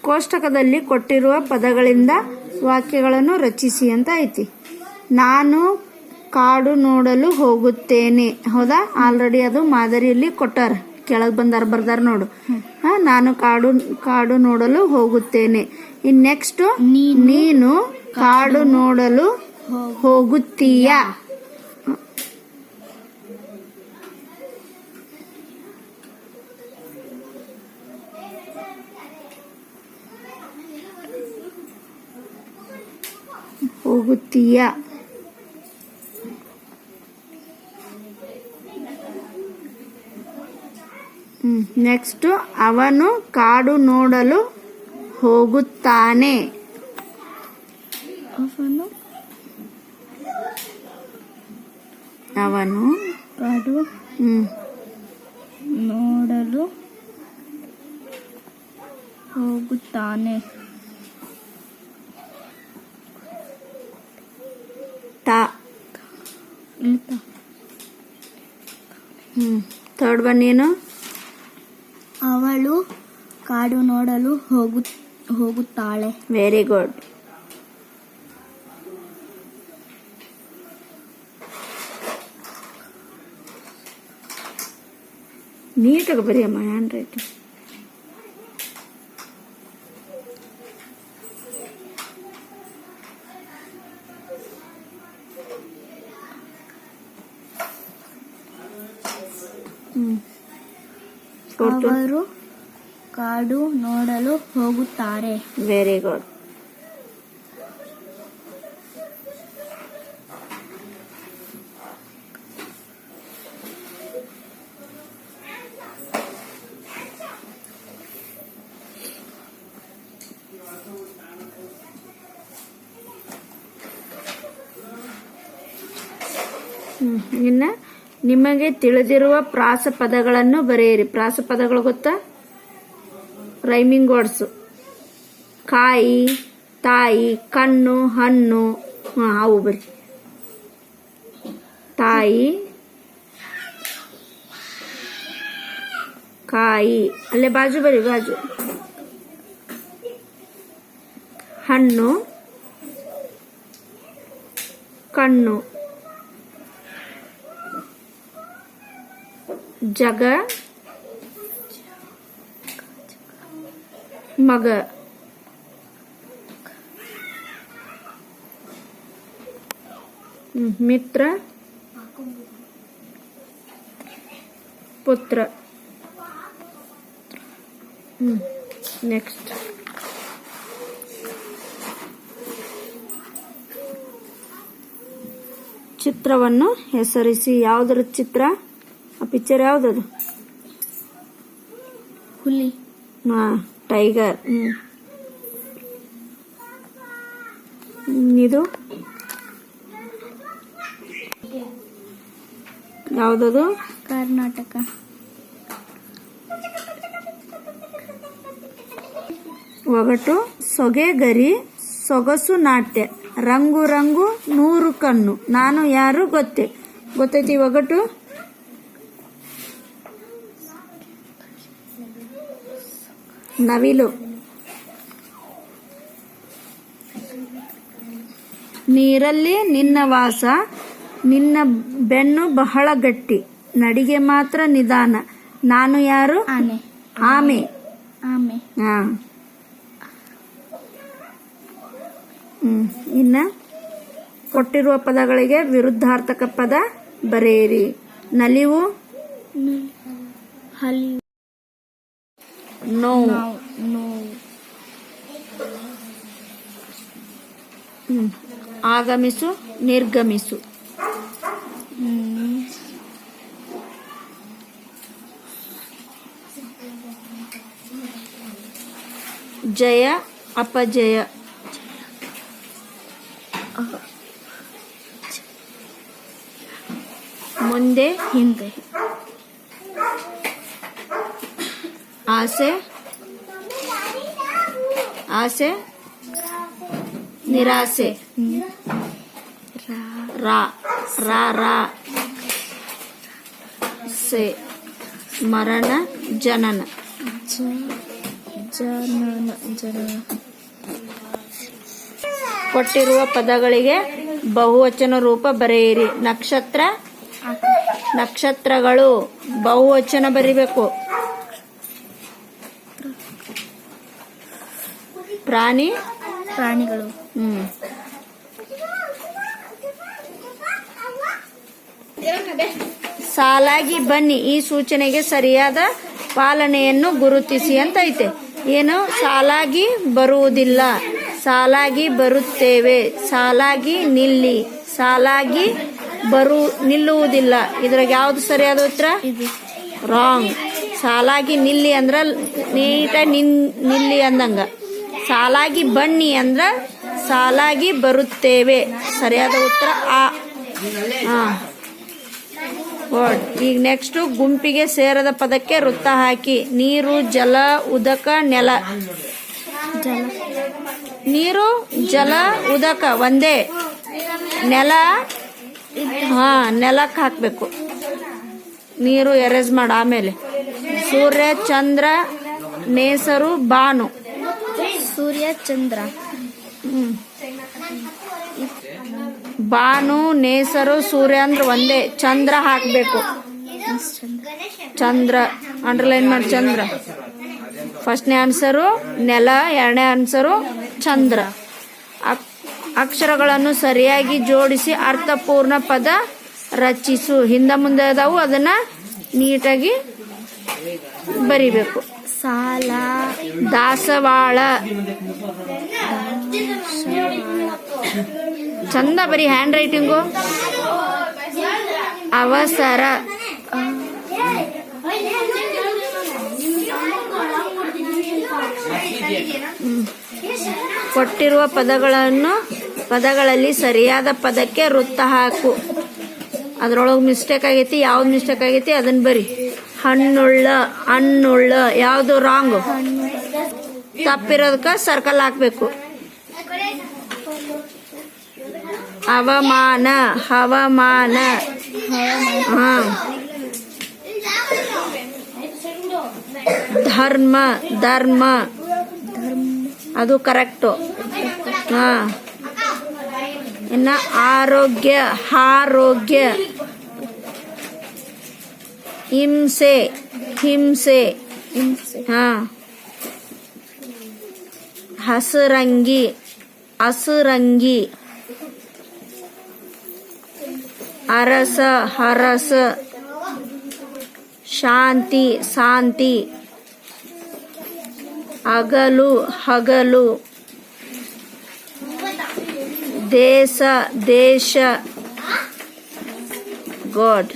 ಕೋಷ್ಟಕದಲ್ಲಿ ಕೊಟ್ಟಿರುವ ಪದಗಳಿಂದ ವಾಕ್ಯಗಳನ್ನು ರಚಿಸಿ ಅಂತ ಐತಿ. ನಾನು ಕಾಡು ನೋಡಲು ಹೋಗುತ್ತೇನೆ. ಹೌದಾ? ಆಲ್ರೆಡಿ ಅದು ಮಾದರಿಯಲ್ಲಿ ಕೊಟ್ಟಾರ. ಕೆಳಗೆ ಬಂದಾರ ಬರ್ದಾರ ನೋಡು. ಹಾ, ನಾನು ಕಾಡು ಕಾಡು ನೋಡಲು ಹೋಗುತ್ತೇನೆ. ಇನ್ ನೆಕ್ಸ್ಟ್ ನೀನು ಕಾಡು ನೋಡಲು ಹೋಗುತ್ತೀಯಾ? ಹೋಗುತ್ತೀಯಾ? ನೆಕ್ಸ್ಟ್ ಅವನು ಕಾಡು ನೋಡಲು ಹೋಗುತ್ತಾನೆ. ಅವನು ಅವನು ಕಾಡು ನೋಡಲು ಹೋಗುತ್ತಾನೆ ತಾ ಅಂತ ಹ್ಮ್ ಥರ್ಡ್ ಒನ್ ಏನು ಅವಳು ಕಾಡು ನೋಡಲು ಹೋಗು ಹೋಗುತ್ತಾಳೆ ವೆರಿ ಗುಡ್ ನೀಟಾಗಿ ಬರೀ ಅಮ್ಮ ಹ್ಯಾಂಡ್ ರೈಟಿಂಗ್ ಅವರು ಕಾಡು ನೋಡಲು ಹೋಗುತ್ತಾರೆ ವೆರಿ ಗುಡ್. ಇನ್ನ ನಿಮಗೆ ತಿಳಿದಿರುವ ಪ್ರಾಸ ಪದಗಳನ್ನು ಬರೆಯಿರಿ. ಪ್ರಾಸ ಪದಗಳು ಗೊತ್ತಾ? ರೈಮಿಂಗ್ ವರ್ಡ್ಸ್ ಕಾಯಿ, ತಾಯಿ, ಕಣ್ಣು, ಹಣ್ಣು. ಹಾವು ಅವು ಬರಿ ತಾಯಿ, ಕಾಯಿ. ಅಲ್ಲೇ ಬಾಜು ಬರಿ ಬಾಜು. ಹಣ್ಣು, ಕಣ್ಣು. ಜಗ ಮಗ. ಮಿತ್ರ. ಪುತ್ರ. ನೆಕ್ಸ್ಟ್ ಚಿತ್ರವನ್ನು ಹೆಸರಿಸಿ. ಯಾವುದರ ಚಿತ್ರ? ಪಿಕ್ಚರ್ ಯಾವುದದು? ಹುಲಿ. ಹಾ ಟೈಗರ್ ಹ್ಮ್. ಇದು? ಯಾವುದದು? ಕರ್ನಾಟಕ. ಒಗಟು ಸೊಗೆಗರಿ ಸೊಗಸು ನಾಟ್ಯ. ರಂಗು ರಂಗು ನೂರು ಕಣ್ಣು. ನಾನು ಯಾರು ಗೊತ್ತೆ? ಗೊತ್ತೈತಿ ಒಗಟು? ನವಿಲು. ನೀರಲ್ಲಿ ನಿನ್ನ ವಾಸ ನಿನ್ನ ಬೆನ್ನು ಬಹಳ ಗಟ್ಟಿ. ನಡಿಗೆ ಮಾತ್ರ ನಿಧಾನ. ನಾನು ಯಾರು? ಆನೆ. ಆಮೆ. ಆಮೆ. ಹಾ ಹ್ಮ್. ಇನ್ನ ಕೊಟ್ಟಿರುವ ಪದಗಳಿಗೆ ವಿರುದ್ಧಾರ್ಥಕ ಪದ ಬರೆಯಿರಿ. ನಲಿವು? ಹಲಿ ನೋವು ನಾವು ನೋವು ಹ್ಮ್. ಆಗಮಿಸು ನಿರ್ಗಮಿಸು ಹ್ಮ್. ಜಯ ಅಪಜಯ ಮುಂದೆ ಹಿಂದೆ ಆಸೆ? ಆಸೆ? ನಿರಾಸೆ. ರಾ ರಾ ರಾ, ಸೆ. ಮರಣ, ಜನನ. ಜನನ ಜನನ ಕೊಟ್ಟಿರುವ ಪದಗಳಿಗೆ ಬಹುವಚನ ರೂಪ ಬರೆಯಿರಿ. ನಕ್ಷತ್ರ? ನಕ್ಷತ್ರಗಳು. ಬಹುವಚನ ಬರಿಬೇಕು. ಪ್ರಾಣಿ? ಪ್ರಾಣಿಗಳು. ಹ್ಮ್. ಸಾಲಾಗಿ ಬನ್ನಿ. ಈ ಸೂಚನೆಗೆ ಸರಿಯಾದ ಪಾಲನೆಯನ್ನು ಗುರುತಿಸಿ ಅಂತ ಐತೆ. ಏನು? ಸಾಲಾಗಿ ಬರುವುದಿಲ್ಲ. ಸಾಲಾಗಿ ಬರುತ್ತೇವೆ. ಸಾಲಾಗಿ ನಿಲ್ಲಿ. ಸಾಲಾಗಿ ಬರು ನಿಲ್ಲುವುದಿಲ್ಲ. ಇದ್ರಾಗ ಯಾವ್ದು ಸರಿಯಾದ ಉತ್ತರ? ರಾಂಗ್. ಸಾಲಾಗಿ ನಿಲ್ಲಿ ಅಂದ್ರ ನೀಟಾಗಿ ನಿನ್ ನಿಲ್ಲಿ ಅಂದಂಗ. ಸಾಲಾಗಿ ಬನ್ನಿ ಅಂದ್ರ ಸಾಲಾಗಿ ಬರುತ್ತೇವೆ. ಸರಿಯಾದ ಉತ್ತರ ಆ. ಈಗ ನೆಕ್ಸ್ಟ್ ಗುಂಪಿಗೆ ಸೇರದ ಪದಕ್ಕೆ ವೃತ್ತ ಹಾಕಿ. ನೀರು, ಜಲ, ಉದಕ, ನೆಲ. ನೀರು, ಜಲ, ಉದಕ ಒಂದೇ. ನೆಲ, ಹಾ ನೆಲಕ್ಕೆ ಹಾಕಬೇಕು. ನೀರು ಎರೇಸ್ ಮಾಡ ಆಮೇಲೆ. ಸೂರ್ಯ, ಚಂದ್ರ ನೇಸರು ಬಾನು. ಸೂರ್ಯ ಚಂದ್ರ. ಬಾನು, ನೇಸರು ಸೂರ್ಯ ಅಂದ್ರೆ ಒಂದೇ. ಚಂದ್ರ ಹಾಕಬೇಕು. ಚಂದ್ರ ಅಂಡರ್ಲೈನ್ ಮಾಡಿ ಚಂದ್ರ. ಫಸ್ಟ್ನೇ ಆನ್ಸರು ನೆಲ. ಎರಡನೇ ಆನ್ಸರು ಚಂದ್ರ. ಅಕ್- ಅಕ್ಷರಗಳನ್ನು ಸರಿಯಾಗಿ ಜೋಡಿಸಿ ಅರ್ಥಪೂರ್ಣ ಪದ ರಚಿಸು. ಹಿಂದೆ ಮುಂದೆ ಅದಾವು, ಅದನ್ನ ನೀಟಾಗಿ ಬರಿಬೇಕು. ಸಾಲ, ದಾಸವಾಳ. ಚಂದ ಬರಿ ಹ್ಯಾಂಡ್ ರೈಟಿಂಗು ಅವಸರ ಕೊಟ್ಟಿರುವ ಪದಗಳನ್ನು, ಪದಗಳಲ್ಲಿ ಸರಿಯಾದ ಪದಕ್ಕೆ ವೃತ್ತ ಹಾಕು. ಅದ್ರೊಳಗೆ ಮಿಸ್ಟೇಕ್ ಆಗೈತಿ, ಯಾವ್ದು ಮಿಸ್ಟೇಕ್ ಆಗೈತಿ ಅದನ್ನ ಬರಿ. ಹಣ್ಣುಳ್ಳ ಹಣ್ಣುಳ್ಳ, ಯಾವುದು ರಾಂಗ್ ತಪ್ಪಿರೋದಕ್ಕ ಸರ್ಕಲ್ ಹಾಕ್ಬೇಕು. ಹವಾಮಾನ ಹವಾಮಾನ. ಧರ್ಮ ಧರ್ಮ. ಅದು ಕರೆಕ್ಟು ಹಾ. ಇನ್ನ ಆರೋಗ್ಯ ಆರೋಗ್ಯ. हिम से हिम से हाँ। हसरंगी, असरंगी। अरस, हरस। शांति शांति। अगलु, हगलु। देश देश। गॉड।